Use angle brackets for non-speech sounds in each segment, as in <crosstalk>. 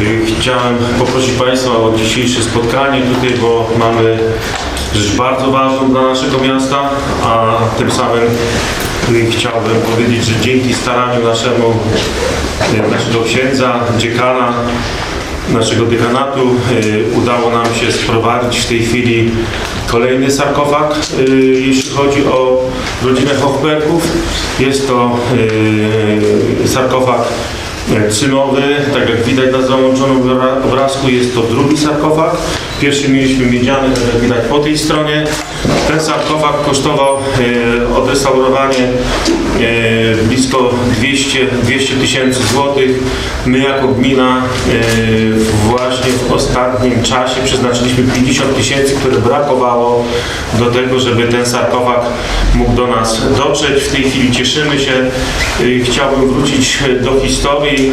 Y, Chciałem poprosić Państwa o dzisiejsze spotkanie tutaj, bo mamy rzecz bardzo ważną dla naszego miasta, a tym samym y, chciałbym powiedzieć, że dzięki staraniu naszemu, y, naszego księdza, dziekana, naszego dekanatu udało nam się sprowadzić w tej chwili kolejny sarkofag, jeśli chodzi o rodzinę Hochbergów. Jest to sarkofag e, cynowy, tak jak widać na załączonym obra- obrazku, jest to drugi sarkofag. Pierwszy mieliśmy miedziany, jak widać po tej stronie. Ten sarkofag kosztował e, odrestaurowanie e, blisko 200 200 tysięcy złotych. My jako gmina e, właśnie w ostatnim czasie przeznaczyliśmy 50 tysięcy, które brakowało do tego, żeby ten sarkofag mógł do nas dotrzeć. W tej chwili cieszymy się. E, Chciałbym wrócić do historii,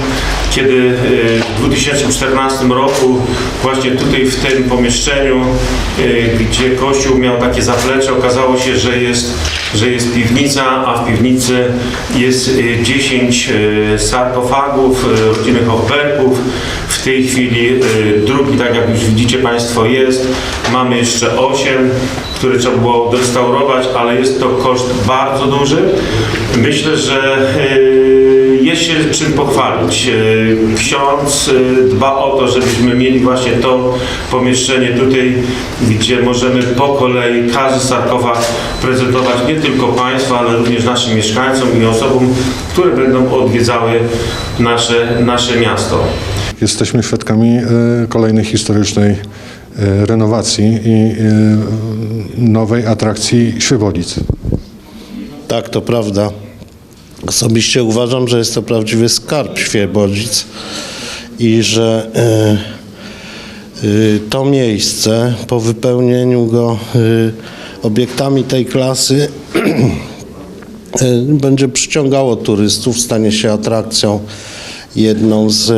kiedy e, w 2014 roku właśnie tutaj w tym pomieszczeniu, e, gdzie kościół miał takie zaplecze, okazało się, że jest, że jest piwnica, a w piwnicy jest e, 10 e, sarkofagów e, rodziny Hochbergów. W tej chwili drugi, tak jak już widzicie Państwo, jest. Mamy jeszcze 8, które trzeba było odrestaurować, ale jest to koszt bardzo duży. Myślę, że się czym pochwalić. E, Ksiądz e, dba o to, żebyśmy mieli właśnie to pomieszczenie tutaj, gdzie możemy po kolei każdy sarkofag prezentować nie tylko Państwu, ale również naszym mieszkańcom i osobom, które będą odwiedzały nasze, nasze miasto. Jesteśmy świadkami e, kolejnej historycznej renowacji i nowej atrakcji Świebodzic. Tak, to prawda. Osobiście uważam, że jest to prawdziwy skarb Świebodzic i że y, y, to miejsce po wypełnieniu go y, obiektami tej klasy <clears throat> będzie przyciągało turystów, stanie się atrakcją jedną z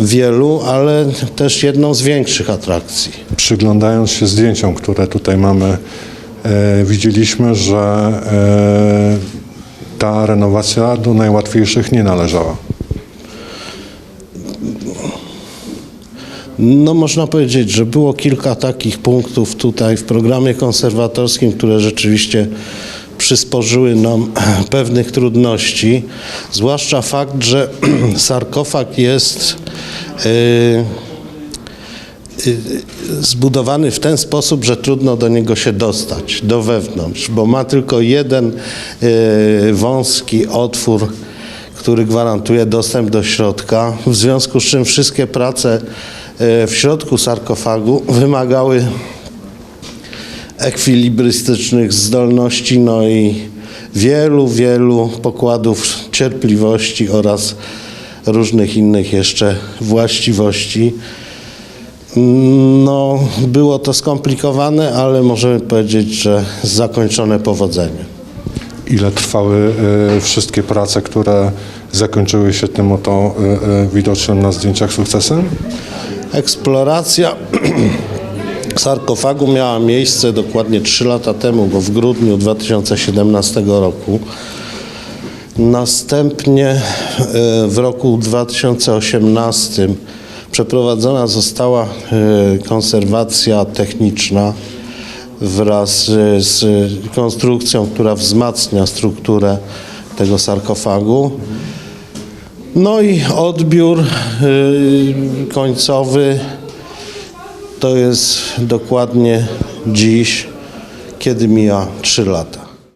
wielu, ale też jedną z większych atrakcji. Przyglądając się zdjęciom, które tutaj mamy, e, widzieliśmy, że e, renowacja do najłatwiejszych nie należała. No można powiedzieć, że było kilka takich punktów tutaj w programie konserwatorskim, które rzeczywiście przysporzyły nam <clears throat> pewnych trudności, zwłaszcza fakt, że <clears throat> sarkofag jest y, y, zbudowany w ten sposób, że trudno do niego się dostać, do wewnątrz, bo ma tylko jeden y, wąski otwór, który gwarantuje dostęp do środka, w związku z czym wszystkie prace y, w środku sarkofagu wymagały ekwilibrystycznych zdolności, no i wielu, wielu pokładów cierpliwości oraz różnych innych jeszcze właściwości. No, było to skomplikowane, ale możemy powiedzieć, że zakończone powodzeniem. Ile trwały e, wszystkie prace, które zakończyły się tym oto e, e, widocznym na zdjęciach sukcesem? Eksploracja <clears throat> sarkofagu miała miejsce dokładnie 3 lata temu, bo w grudniu 2017 roku. Następnie e, w roku 2018 przeprowadzona została e, konserwacja techniczna wraz e, z konstrukcją, która wzmacnia strukturę tego sarkofagu. No i odbiór y, końcowy to jest dokładnie dziś, kiedy mija 3 lata.